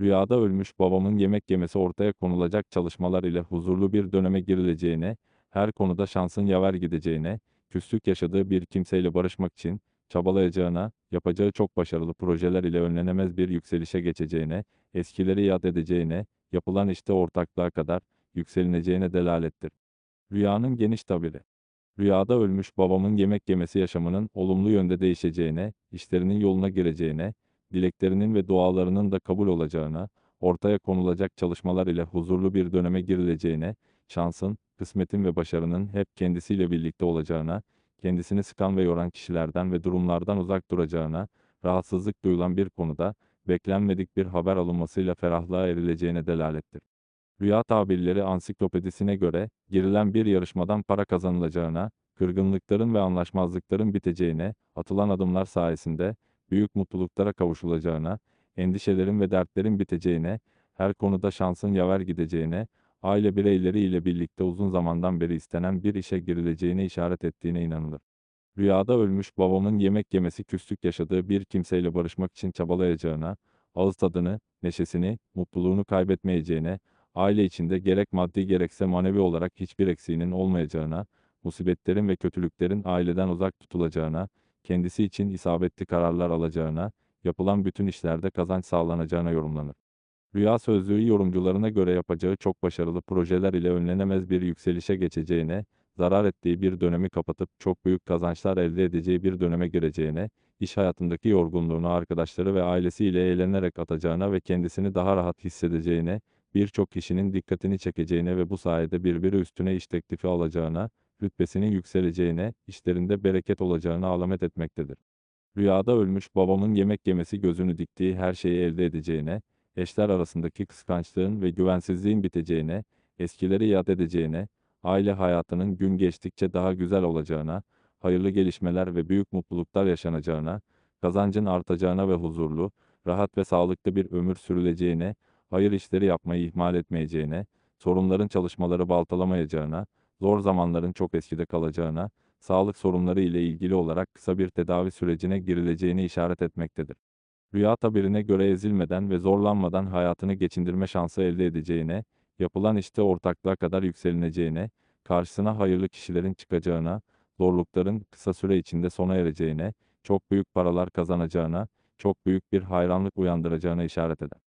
Rüyada ölmüş babamın yemek yemesi ortaya konulacak çalışmalar ile huzurlu bir döneme girileceğine, her konuda şansın yaver gideceğine, küslük yaşadığı bir kimseyle barışmak için çabalayacağına, yapacağı çok başarılı projeler ile önlenemez bir yükselişe geçeceğine, eskileri yad edeceğine, yapılan işte ortaklığa kadar yükselineceğine delalettir. Rüyanın geniş tabiri. Rüyada ölmüş babamın yemek yemesi yaşamının olumlu yönde değişeceğine, işlerinin yoluna gireceğine, dileklerinin ve dualarının da kabul olacağına, ortaya konulacak çalışmalar ile huzurlu bir döneme girileceğine, şansın, kısmetin ve başarının hep kendisiyle birlikte olacağına, kendisini sıkan ve yoran kişilerden ve durumlardan uzak duracağına, rahatsızlık duyulan bir konuda, beklenmedik bir haber alınmasıyla ferahlığa erileceğine delalettir. Rüya tabirleri ansiklopedisine göre, girilen bir yarışmadan para kazanılacağına, kırgınlıkların ve anlaşmazlıkların biteceğine, atılan adımlar sayesinde, büyük mutluluklara kavuşulacağına, endişelerin ve dertlerin biteceğine, her konuda şansın yaver gideceğine, aile bireyleri ile birlikte uzun zamandan beri istenen bir işe girileceğine işaret ettiğine inanılır. Rüyada ölmüş babamın yemek yemesi küslük yaşadığı bir kimseyle barışmak için çabalayacağına, ağız tadını, neşesini, mutluluğunu kaybetmeyeceğine, aile içinde gerek maddi gerekse manevi olarak hiçbir eksiğinin olmayacağına, musibetlerin ve kötülüklerin aileden uzak tutulacağına, kendisi için isabetli kararlar alacağına, yapılan bütün işlerde kazanç sağlanacağına yorumlanır. Rüya sözlüğü yorumcularına göre yapacağı çok başarılı projeler ile önlenemez bir yükselişe geçeceğine, zarar ettiği bir dönemi kapatıp çok büyük kazançlar elde edeceği bir döneme gireceğine, iş hayatındaki yorgunluğunu arkadaşları ve ailesiyle eğlenerek atacağına ve kendisini daha rahat hissedeceğine, birçok kişinin dikkatini çekeceğine ve bu sayede birbiri üstüne iş teklifi alacağına, rütbesinin yükseleceğine, işlerinde bereket olacağına alamet etmektedir. Rüyada ölmüş babamın yemek yemesi gözünü diktiği her şeyi elde edeceğine, eşler arasındaki kıskançlığın ve güvensizliğin biteceğine, eskileri yad edeceğine, aile hayatının gün geçtikçe daha güzel olacağına, hayırlı gelişmeler ve büyük mutluluklar yaşanacağına, kazancın artacağına ve huzurlu, rahat ve sağlıklı bir ömür sürüleceğine, hayır işleri yapmayı ihmal etmeyeceğine, sorunların çalışmaları baltalamayacağına, zor zamanların çok eskide kalacağına, sağlık sorunları ile ilgili olarak kısa bir tedavi sürecine girileceğini işaret etmektedir. Rüya tabirine göre ezilmeden ve zorlanmadan hayatını geçindirme şansı elde edeceğine, yapılan işte ortaklığa kadar yükselineceğine, karşısına hayırlı kişilerin çıkacağına, zorlukların kısa süre içinde sona ereceğine, çok büyük paralar kazanacağına, çok büyük bir hayranlık uyandıracağına işaret eder.